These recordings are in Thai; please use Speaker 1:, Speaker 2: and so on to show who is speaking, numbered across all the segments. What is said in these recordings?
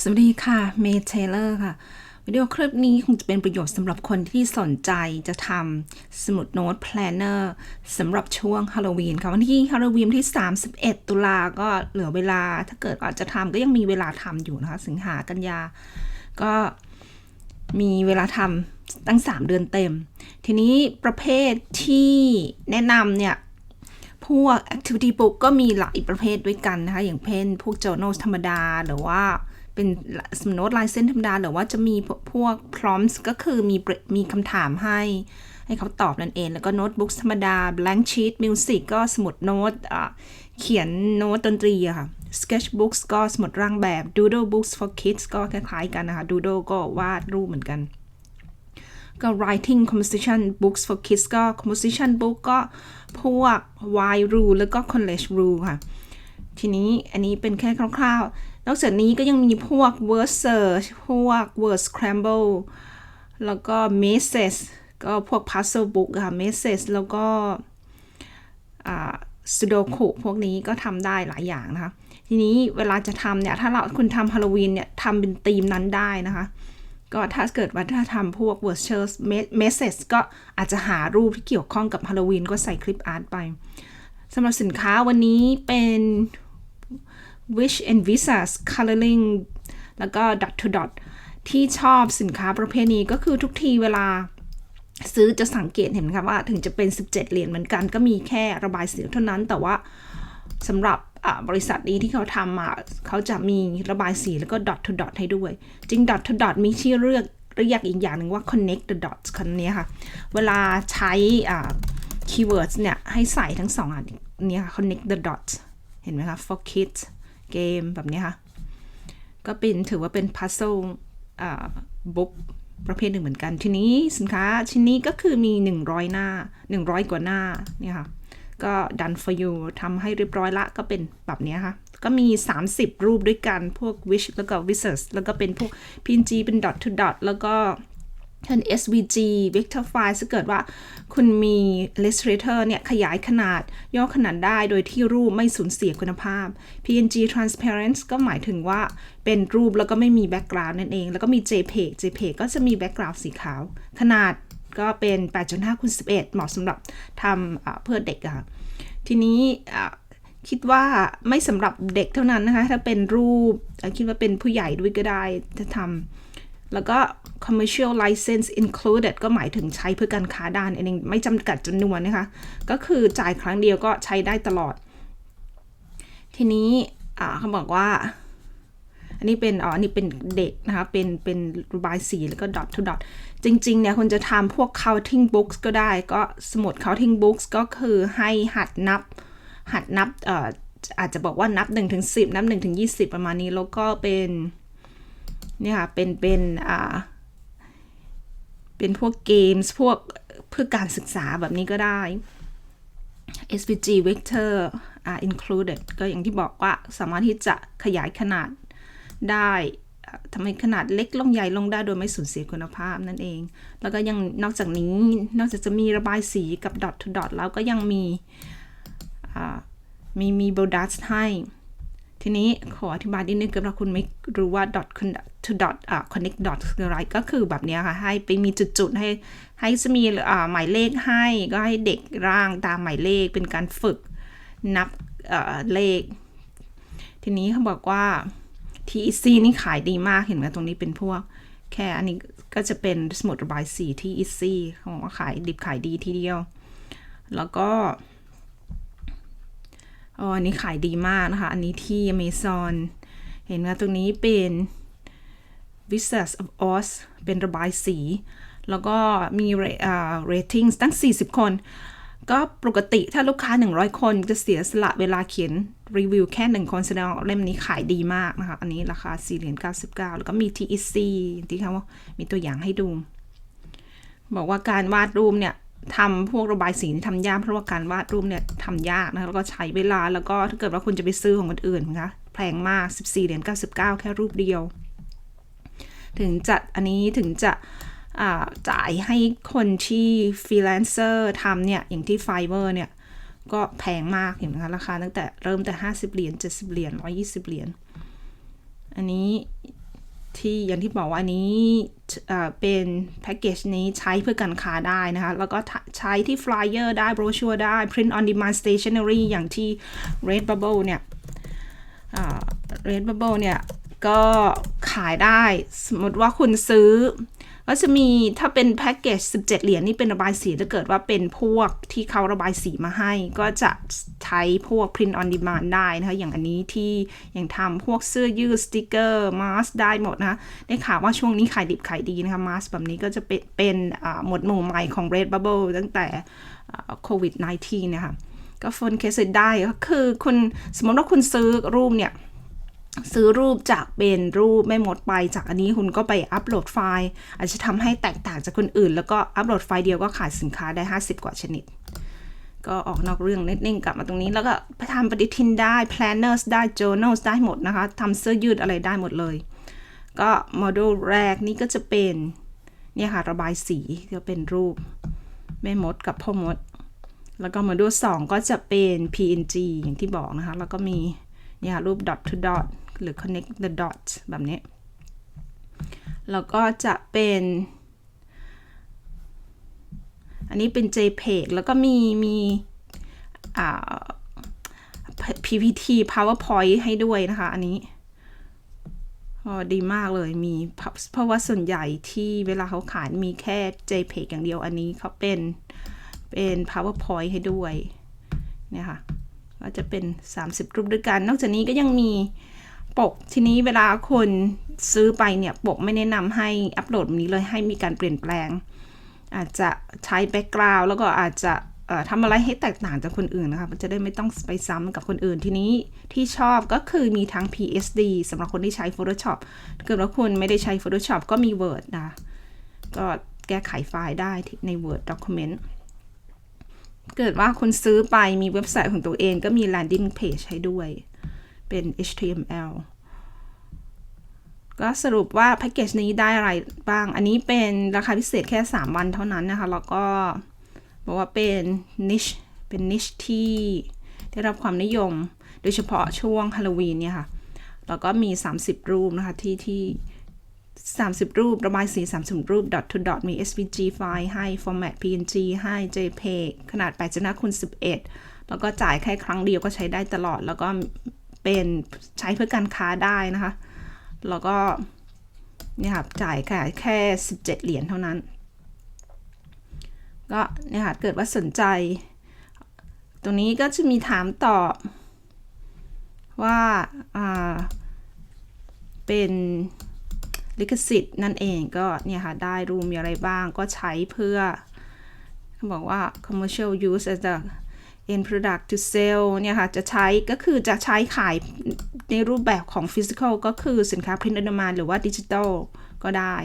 Speaker 1: สวัสดีค่ะ เมย์เทเลอร์ค่ะ วิดีโอคลิปนี้คงจะเป็นประโยชน์สำหรับคนที่สนใจจะทำสมุดโน้ตแพลนเนอร์สำหรับช่วงฮาโลวีนค่ะ วันที่ฮาโลวีนที่ 31 ตุลาก็เหลือเวลา ถ้าเกิดอาจจะทำก็ยังมีเวลาทำอยู่นะคะ สิงหากันยา ก็มีเวลาทำตั้ง 3 เดือนเต็ม ทีนี้ประเภทที่แนะนำเนี่ยพวก activity book ก็มีหลายประเภทด้วยกันนะคะ อย่างเช่นพวก journal ธรรมดา หรือว่า เป็นสมุดโน้ตลายเส้นธรรมดาหรือว่าจะมีพวก prompts ก็คือมีมีคำถามให้ ให้เขาตอบนั่นเอง แล้วก็โน้ตบุ๊กธรรมดา blank sheet music ก็สมุดโน้ตเขียนโน้ตดนตรีอะค่ะ sketchbooks ก็สมุดร่างแบบ doodle books for kids ก็คล้ายๆกันนะคะ doodle ก็วาดรูปเหมือนกัน ก็ writing composition books for kids ก็ composition book ก็พวก Y rule แล้วก็ college rule ค่ะ ทีนี้อันนี้เป็นแค่คร่าวๆ นอกจากนี้ก็ยังมีพวก word search พวก word scramble แล้วก็ message ก็พวก puzzle book ค่ะ message แล้วก็ sudoku พวกนี้ก็ทำได้หลายอย่างนะคะ ทีนี้เวลาจะทำเนี่ย ถ้าเราคุณทำฮาโลวีนเนี่ยทำเป็นธีมนั้นได้นะคะ ก็ถ้าเกิดว่าถ้าทำพวก word search message ก็อาจจะหารูปที่เกี่ยวข้องกับฮาโลวีนก็ใส่คลิปอาร์ตไปสำหรับสินค้าวันนี้เป็น Wish and Visas Coloring แล้วก็ Dot to Dot ที่ชอบสินค้าประเภทนี้ก็คือทุกทีเวลาซื้อจะสังเกตเห็นไหมคะว่าถึงจะเป็น 17 เหรียญเหมือนกันก็มีแค่ระบายสีเท่านั้น แต่ว่าสำหรับบริษัทนี้ที่เขาทำมาเขาจะมีระบายสีแล้วก็ dot to dot ให้ด้วย จริง dot to dot มีชื่อเรียกเรียกอีกอย่างหนึ่งว่า connect the dots คันนี้ค่ะ เวลาใช้ keywords เนี่ย ให้ใส่ทั้งสองอันนี้ค่ะ connect the dots เห็นไหมคะ for kids game แบบนี้ค่ะ ก็เป็นถือว่าเป็น puzzle book ประเภทหนึ่งเหมือนกัน ทีนี้สินค้าชิ้นนี้ก็คือมี 100 หน้า 100 กว่าหน้าเนี่ยค่ะ ก็ done for you ทำให้เรียบร้อยละก็เป็นแบบนี้ค่ะ ก็มี 30 รูปด้วยกันพวก wish แล้วก็ wishes แล้วก็เป็นพวก png เป็น dot to dot แล้วก็ เป็น svg vector file ถ้าเกิดว่าคุณมี illustrator เนี่ย ขยายขนาดย่อขนาดได้โดยที่รูปไม่สูญเสียคุณภาพ png transparent ก็หมายถึงว่าเป็นรูปแล้วก็ไม่มี background นั่นเอง แล้วก็มี jpeg jpeg ก็จะมี background สีขาว ขนาดก็เป็น 8.5คูณ11 เหมาะสำหรับทำเพื่อเด็กอะทีนี้คิดว่าไม่สำหรับเด็กเท่านั้นนะคะ ถ้าเป็นรูปคิดว่าเป็นผู้ใหญ่ด้วยก็ได้จะทำ แล้วก็ commercial license included ก็หมายถึงใช้เพื่อการค้าด้านเองไม่จำกัดจำนวนนะคะ ก็คือจ่ายครั้งเดียวก็ใช้ได้ตลอด ทีนี้เขาบอกว่า อันนี้เป็นอ๋อนนี้เป็นเด็กนะคะ เป็นเป็นระบายสีแล้วก็ dot to dot จริง ๆ เนี่ยคุณจะทำพวก counting books ก็ได้ ก็สมุด counting books ก็คือให้หัดนับ หัดนับอาจจะบอกว่านับ 1-10 นับ 1-20 ประมาณนี้ แล้วก็เป็น เนี่ยค่ะเป็นเป็นอ่าเป็นพวกเกมส์พวกเพื่อการศึกษาแบบนี้ก็ได้ SVG vector are included ก็อย่างที่บอกว่าสามารถที่จะขยายขนาดได้ทำให้ขนาดเล็กลงใหญ่ลงได้โดยไม่สูญเสียคุณภาพนั่นเอง แล้วก็ยังนอกจากนี้ นอกจากจะมีระบายสีกับ dot to dot แล้วก็ยังมีมีมีโบดัสให้ ทีนี้ขออธิบายนิดนึงกับคุณไม่รู้ว่า dot to dot อ่า connect dot คืออะไร ก็คือแบบนี้ค่ะ ให้ไปมีจุดๆ ให้ให้จะมีอ่าหมายเลขให้ ก็ให้เด็กร่างตามหมายเลขเป็นการฝึกนับเลข ทีนี้เขาบอกว่า TEC นี่ขายดีมากเห็นไหมตรงนี้เป็นพวก แค่อันนี้ก็จะเป็นสมุดระบายสีที่ Easy เขาบอกว่าขายดิบขายดีทีเดียว แล้วก็ อ๋ออันนี้ขายดีมากนะคะ อันนี้ที่ Amazon เห็นไหมตรงนี้เป็น Wizards of Oz เป็นระบายสี แล้วก็มีเรตติ้งตั้ง 40 คน ก็ปกติถ้าลูกค้า 100 คนจะเสียสละเวลาเขียนรีวิวแค่ 1 คนแสดงเล่มนี้ขายดีมากนะคะ อันนี้ราคา4เหรียญ99 แล้วก็มี TEC ที่เขาว่ามีตัวอย่างให้ดู บอกว่าการวาดรูปเนี่ย ทำพวกระบายสีทำยากเพราะว่าการวาดรูปเนี่ยทำยากนะคะแล้วก็ใช้เวลาแล้วก็ถ้าเกิดว่าคุณจะไปซื้อของคนอื่นนะคะแพงมาก 14เหรียญ99 แค่รูปเดียว ถึงจะอันนี้ถึงจะจ่ายให้คนที่ฟรีแลนเซอร์ทำเนี่ย อย่างที่ไฟเบอร์เนี่ย ก็แพงมากเห็นไหมคะราคาตั้งแต่เริ่มแต่ 50 เหรียญ70 เหรียญ120 เหรียญอันนี้ ที่อย่างที่บอกว่าอันนี้เอ่อเป็นแพ็กเกจนี้ใช้เพื่อการค้าได้นะคะ แล้วก็ใช้ที่ flyer ได้ brochure ได้ print on demand stationery อย่างที่ Redbubble เนี่ย Red Bubble เนี่ย ก็ขายได้สมมติว่าคุณซื้อ ก็จะมีถ้าเป็นแพ็กเกจ 17 เหรียญนี่เป็นระบายสีถ้าเกิดว่าเป็นพวกที่เขาระบายสีมาให้ ก็จะใช้พวก print on demand ได้นะคะอย่างอันนี้ที่อย่างทำพวกเสื้อยืดสติกเกอร์มาสได้หมดนะคะได้ข่าวว่าช่วงนี้ขายดิบขายดีนะคะมาสแบบนี้ก็จะเป็นเป็นหมวดหมู่ใหม่ของ Red Bubble ตั้งแต่โควิด -19 นี่ค่ะก็ฟนเคสได้ก็คือคุณสมมติว่าคุณซื้อรูปเนี่ย ซื้อรูปจากเป็นรูปไม่หมดไป จากอันนี้คุณก็ไปอัปโหลดไฟล์ อาจจะทำให้แตกต่างจากคนอื่น แล้วก็อัปโหลดไฟล์เดียวก็ขายสินค้าได้ 50 กว่าชนิด ก็ออกนอกเรื่องนิดนึงกลับมาตรงนี้ แล้วก็ทำปฏิทินได้ planners ได้ journals ได้หมดนะคะทำเสื้อยืดอะไรได้หมดเลย ก็โมดูลแรกนี่ก็จะเป็นเนี่ยค่ะระบายสีก็เป็นรูปแม่มดกับพ่อมด แล้วก็โมดูล2ก็จะเป็น PNG อย่างที่บอกนะคะ แล้วก็มีเนี่ยรูป dot to dot หรือ connect the dots แบบนี้ แล้วก็จะเป็น อันนี้เป็น JPEG แล้วก็มีมีอ่า PPT PowerPoint ให้ด้วยนะคะ อันนี้ดีมากเลยมีเพราะว่าส่วนใหญ่ที่เวลาเขาขายมีแค่ JPEG อย่างเดียวอันนี้เขาเป็นเป็น PowerPoint ให้ด้วยเนี่ยค่ะก็จะเป็น 30 รูปด้วยกัน นอกจากนี้ก็ยังมี ปกทีนี้เวลาคนซื้อไปเนี่ยปกไม่แนะนำให้อัปโหลดนี้เลยให้มีการเปลี่ยนแปลง อาจจะใช้แบ็กกราวด์แล้วก็อาจจะทำอะไรให้แตกต่างจากคนอื่นนะคะมันจะได้ไม่ต้องไปซ้ำกับคนอื่นทีนี้ที่ชอบก็คือมีทั้ง PSD สำหรับคนที่ใช้ Photoshop ถ้าเกิดว่าคุณไม่ได้ใช้ Photoshop ก็มี Word นะก็แก้ไขไฟล์ได้ใน Word document เกิดว่าคุณซื้อไปมีเว็บไซต์ของตัวเองก็มี landing page ให้ด้วย เป็น HTML ก็สรุปว่าแพ็กเกจนี้ได้อะไรบ้าง อันนี้เป็นราคาพิเศษแค่ 3 วันเท่านั้นนะคะ แล้วก็บอกว่าเป็นนิชเป็นนิชที่ได้รับความนิยม โดยเฉพาะช่วงฮาโลวีนเนี่ยค่ะ แล้วก็มี 30 รูปนะคะที่ที่ 30 รูป ระบายสี 30 รูป dot to dot มี SVG ไฟล์ให้ format PNG ให้ JPEG ขนาด8 5คูณ11 แล้วก็จ่ายแค่ครั้งเดียวก็ใช้ได้ตลอด แล้วก็ เป็นใช้เพื่อการค้าได้นะคะ แล้วก็เนี่ยค่ะจ่ายแค่แค่ 17 เหรียญเท่านั้น ก็เนี่ยค่ะเกิดว่าสนใจ ตรงนี้ก็จะมีถามตอบ ว่าอ่าเป็นลิขสิทธิ์นั่นเองก็เนี่ยค่ะ ได้รูมมีอะไรบ้างก็ใช้เพื่อเขาบอกว่า commercial use as a end product to sell เนี่ยค่ะจะใช้ก็คือจะใช้ขายในรูปแบบของ physical ก็คือสินค้า print on demand หรือว่า digital ก็ได้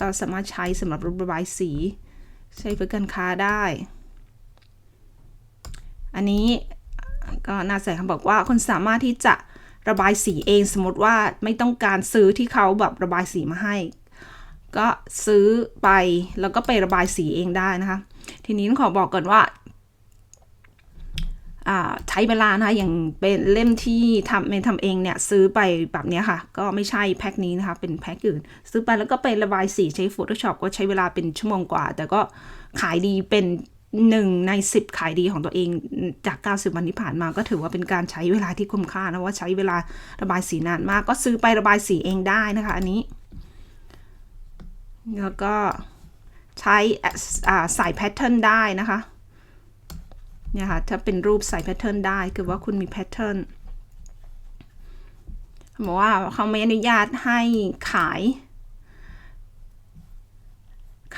Speaker 1: เราสามารถใช้สำหรับรูประบายสี ใช้เพื่อการค้าได้ อันนี้ก็น่าใส่คำบอกว่าคนสามารถที่จะระบายสีเองสมมติว่าไม่ต้องการซื้อที่เขาแบบระบายสีมาให้ ก็ซื้อไปแล้วก็ไประบายสีเองได้นะคะ ทีนี้ต้องขอบอกก่อนว่า ใช้เวลานะคะอย่างเป็นเล่มที่ทำเมนทำเองเนี่ยซื้อไปแบบนี้ค่ะ ก็ไม่ใช่แพ็คนี้นะคะ เป็นแพ็คอื่น ซื้อไปแล้วก็ไประบายสีใช้ Photoshop ก็ใช้เวลาเป็นชั่วโมงกว่า แต่ก็ขายดีเป็นหนึ่งในสิบขายดีของตัวเองจาก 90 วันที่ผ่านมาก็ถือว่าเป็นการใช้เวลาที่คุ้มค่านะว่าใช้เวลาระบายสีนานมาก ก็ซื้อไประบายสีเองได้นะคะ อันนี้ แล้วก็ใช้ใส่แพทเทิร์นได้นะคะ เนี่ยค่ะถ้าเป็นรูปใส่แพทเทิร์นได้คือว่าคุณมีแพทเทิร์นบอกว่าเขาไม่อนุญาตให้ขาย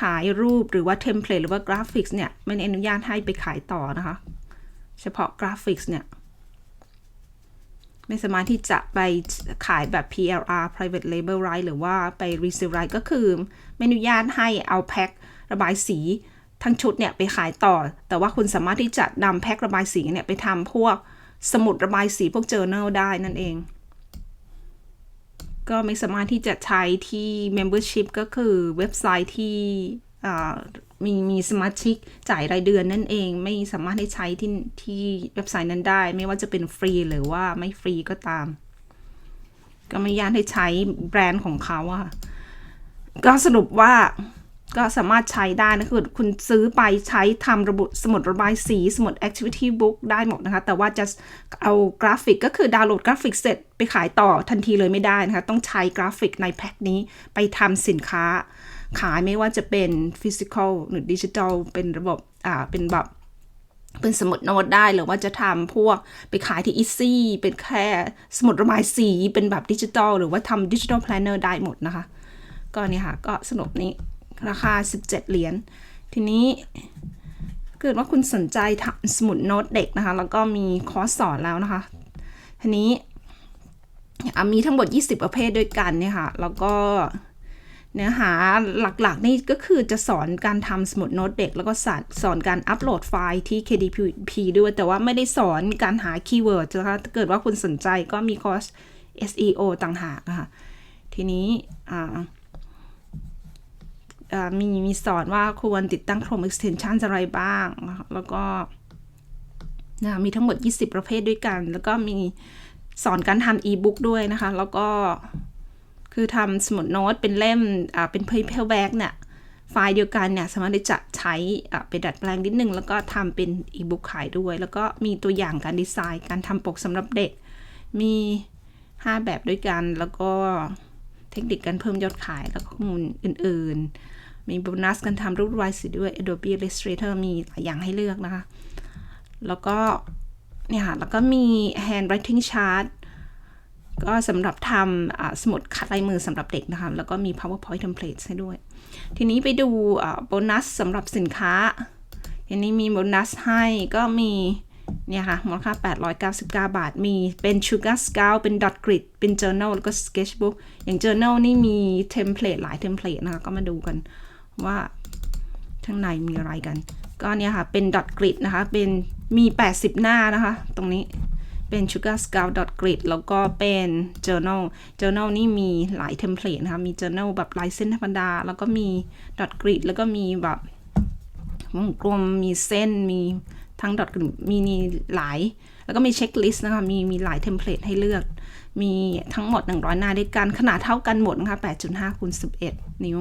Speaker 1: ขายรูปหรือว่าเทมเพลตหรือว่ากราฟิกส์เนี่ยไม่อนุญาตให้ไปขายต่อนะคะ เฉพาะกราฟิกส์เนี่ย ไม่สามารถที่จะไปขายแบบ PLR private label right หรือว่าไป resale right ก็คือไม่อนุญาตให้เอาแพ็คระบายสี ทั้งชุดเนี่ยไปขายต่อ แต่ว่าคุณสามารถที่จะนำแพ็คระบายสีเนี่ยไปทำพวกสมุดระบายสีพวก journal ได้นั่นเอง ก็ไม่สามารถที่จะใช้ที่ membership ก็คือเว็บไซต์ที่มีมีสมาชิกจ่ายรายเดือนนั่นเอง ไม่สามารถให้ใช้ที่ที่เว็บไซต์นั้นได้ ไม่ว่าจะเป็นฟรีหรือว่าไม่ฟรีก็ตาม ก็ไม่ยากให้ใช้แบรนด์ของเขาอะค่ะก็สรุปว่า ก็สามารถใช้ได้นะคือคุณซื้อไปใช้ทำระบุสมุดระบายสีสมุด activity book ได้หมดนะคะ แต่ว่าจะเอากราฟิกก็คือดาวน์โหลดกราฟิกเสร็จไปขายต่อทันทีเลยไม่ได้นะคะ ต้องใช้กราฟิกในแพ็คนี้ไปทำสินค้า ขายไม่ว่าจะเป็นฟิสิกอลหรือดิจิทัลเป็นระบบอ่าเป็นแบบเป็นสมุดโน้ตได้หรือว่าจะทำพวกไปขายที่อีซี่เป็นแค่สมุดระบายสีเป็นแบบดิจิทัลหรือว่าทำดิจิทัลแพลนเนอร์ได้หมดนะคะ ก็เนี่ยค่ะก็สรุปนี้ ราคา 17 เหรียญ ทีนี้เกิดว่าคุณสนใจทำสมุดโน้ตเด็กนะคะ แล้วก็มีคอร์สสอนแล้วนะคะ ทีนี้มีทั้งหมด 20 ประเภทด้วยกันเนี่ยค่ะ แล้วก็เนื้อหาหลักๆ นี่ก็คือจะสอนการทำสมุดโน้ตเด็ก แล้วก็สอนการอัปโหลดไฟล์ที่ KDP ด้วย แต่ว่าไม่ได้สอนการหาคีย์เวิร์ดนะคะถ้าเกิดว่าคุณสนใจก็มีคอร์ส SEO ต่างหากนะคะทีนี้อ่า มีมีสอนว่าควรติดตั้ง Chrome extension อะไรบ้าง แล้วก็นะมีทั้งหมด 20 ประเภทด้วยกัน แล้วก็มีสอนการทำ e-book ด้วยนะคะ แล้วก็คือทำสมุดโน้ตเป็นเล่มเป็น paperback เนี่ยไฟล์เดียวกันเนี่ยสามารถที่จะใช้ไปดัดแปลงนิดนึง แล้วก็ทำเป็น e-book ขายด้วย แล้วก็มีตัวอย่างการดีไซน์การทำปกสำหรับเด็ก มี 5 แบบด้วยกัน แล้วก็เทคนิคการเพิ่มยอดขายแล้วก็ข้อมูลอื่น ๆ มีโบนัสการทำรูประบายสีด้วย Adobe Illustrator มีหลายอย่างให้เลือกนะคะ แล้วก็เนี่ยค่ะ แล้วก็มี handwriting chart ก็สำหรับทำสมุดคัดลายมือสำหรับเด็กนะคะ แล้วก็มี powerpoint template ให้ด้วย ทีนี้ไปดูโบนัสสำหรับสินค้า ทีนี้มีโบนัสให้ก็มีเนี่ยค่ะมูลค่า 899 บาท มีเป็น Sugar Scout เป็น Dot Grid เป็น Journal แล้วก็ Sketchbook อย่าง Journal นี่มีเทมเพลตหลายเทมเพลตนะคะ ก็มาดูกัน ว่าข้างในมีอะไรกัน ก็เนี่ยค่ะ เป็น Dot Grid นะคะ เป็นมี 80 หน้านะคะ ตรงนี้เป็น sugar scout grid แล้วก็เป็น journal journal นี่มีหลายเทมเพลตนะคะ มี journal แบบลายเส้นธรรมดา แล้วก็มี dot grid แล้วก็มีแบบวงกลม มีเส้น มีทั้ง dot grid มีหลาย แล้วก็มีเช็คลิสต์นะคะ มีมีหลายเทมเพลตให้เลือก มีทั้งหมด 100 หน้าด้วยกัน ขนาดเท่ากันหมดนะคะ 8.5คูณ11 นิ้ว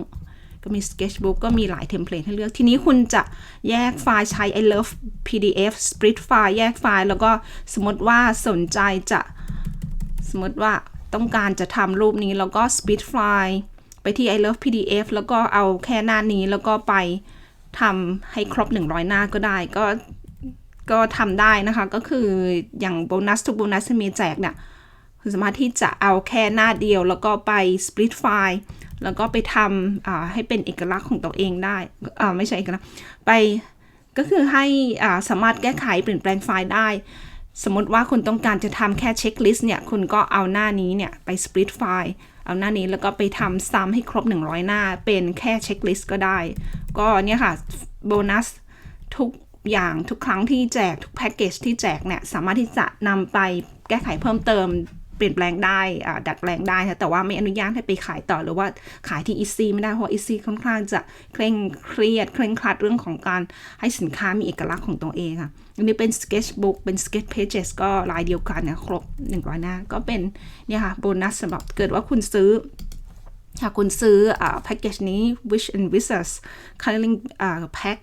Speaker 1: ก็มี Sketchbook ก็มีหลายเทมเพลตให้เลือก ทีนี้คุณจะแยกไฟล์ใช้ I love PDF split ไฟล์แยกไฟล์ แล้วก็สมมติว่าสนใจจะสมมติว่าต้องการจะทำรูปนี้แล้วก็ split ไฟล์ไปที่ I love PDF แล้วก็เอาแค่หน้านี้แล้วก็ไปทำให้ครบ 100 หน้าก็ได้ก็ก็ทำได้นะคะ ก็คืออย่างโบนัสทุกโบนัสที่มีแจกเนี่ยคุณสามารถที่จะเอาแค่หน้าเดียวแล้วก็ไป split ไฟล์ แล้วก็ไปทำให้เป็นเอกลักษณ์ของตัวเองได้ไม่ใช่เอกลักษณ์ไปก็คือให้สามารถแก้ไขเปลี่ยนแปลงไฟล์ได้ สมมติว่าคุณต้องการจะทำแค่เช็คลิสต์เนี่ย คุณก็เอาหน้านี้เนี่ย ไป split ไฟล์เอาหน้านี้แล้วก็ไปทำซ้ำให้ครบ 100 หน้า เป็นแค่เช็คลิสต์ก็ได้ ก็เนี่ยค่ะโบนัสทุกอย่างทุกครั้งที่แจก ทุกแพ็กเกจที่แจกเนี่ย สามารถที่จะนำไปแก้ไขเพิ่มเติม เปลี่ยนแปลงได้ดัดแปลงได้แต่ว่าไม่อนุญาตให้ไปขายต่อหรือว่าขายที่อีซีไม่ได้เพราะอีซีค่อนข้างจะเคร่งเครียด เคร่งครัดเรื่องของการให้สินค้ามีเอกลักษณ์ของตัวเองค่ะอันนี้เป็น sketchbook เป็น sketch pages ก็ลายเดียวกันนะครบ100หน้าก็เป็นเนี่ยค่ะโบนัสสำหรับเกิดว่าคุณซื้อถ้าคุณซื้อแพ็กเกจนี้ wish and wishes coloring อ่าแพ็ค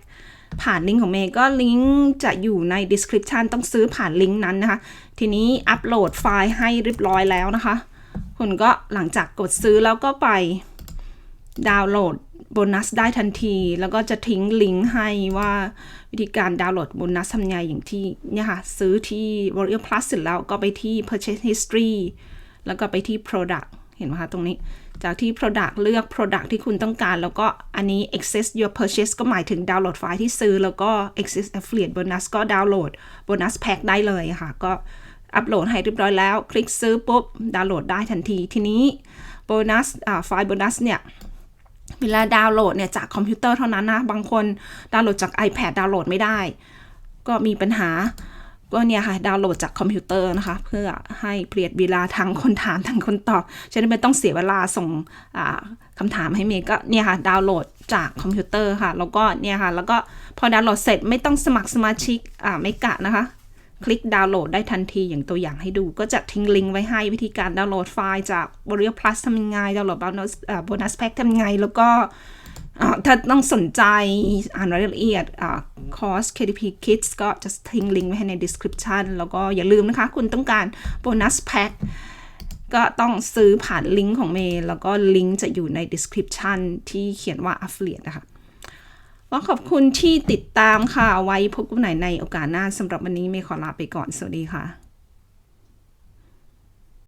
Speaker 1: ผ่านลิงก์ของเมย์ก็ลิงก์จะอยู่ใน description ต้องซื้อผ่านลิงก์นั้นนะคะ ทีนี้อัปโหลดไฟล์ให้เรียบร้อยแล้วนะคะ คุณก็หลังจากกดซื้อแล้วก็ไปดาวน์โหลดโบนัสได้ทันที แล้วก็จะทิ้งลิงก์ให้ว่าวิธีการดาวน์โหลดโบนัสทำไงอย่างที่เนี่ยค่ะ ซื้อที่ Warrior Plus เสร็จแล้วก็ไปที่ Purchase History แล้วก็ไปที่ Product เห็นไหมคะตรงนี้ จากที่ Product เลือก Product ที่คุณต้องการ แล้วก็อันนี้ access your purchase ก็หมายถึงดาวน์โหลดไฟล์ที่ซื้อ แล้วก็ access affiliate bonus ก็ดาวน์โหลด bonus pack ได้เลยค่ะ ก็ อัปโหลดให้เรียบร้อยแล้ว คลิกซื้อปุ๊บดาวน์โหลดได้ทันทีทีนี้โบนัสไฟล์โบนัสเนี่ยเวลาดาวน์โหลดเนี่ยจากคอมพิวเตอร์เท่านั้นนะ บางคนดาวน์โหลดจาก iPad ดาวน์โหลดไม่ได้ ก็มีปัญหาก็เนี่ยค่ะดาวน์โหลดจากคอมพิวเตอร์นะคะ เพื่อให้เปลี่ยนเวลาทั้งคนถามทั้งคนตอบจะได้นไม่ต้องเสียเวลาส่งคำถามให้เมย์ก็เนี่ยค่ะดาวน์โหลดจากคอมพิวเตอร์ค่ะ แล้วก็เนี่ยค่ะแล้วก็พอดาวน์โหลดเสร็จไม่ต้องสมัครสมาชิกอ่าไม่กะนะคะ คลิกดาวน์โหลดได้ทันทีอย่างตัวอย่างให้ดู ก็จะทิ้งลิงก์ไว้ให้วิธีการดาวน์โหลดไฟล์จาก Warrior Plus ทำยังไงดาวน์โหลด bonus โบนัสแพ็กทำยังไง แล้วก็ถ้าต้องสนใจอ่านรายละเอียดคอร์ส KDP Kids ก็จะทิ้งลิงก์ไว้ให้ใน description แล้วก็อย่าลืมนะคะ คุณต้องการโบนัสแพ็กก็ต้องซื้อผ่านลิงก์ของเมย์แล้วก็ลิงก์จะอยู่ใน description ที่เขียนว่า affiliate นะคะ ก็ขอบคุณที่ติดตามค่ะ ไว้พบกันใหม่ในโอกาสหน้าสำหรับวันนี้เมย์ขอลาไปก่อน สวัสดีค่ะ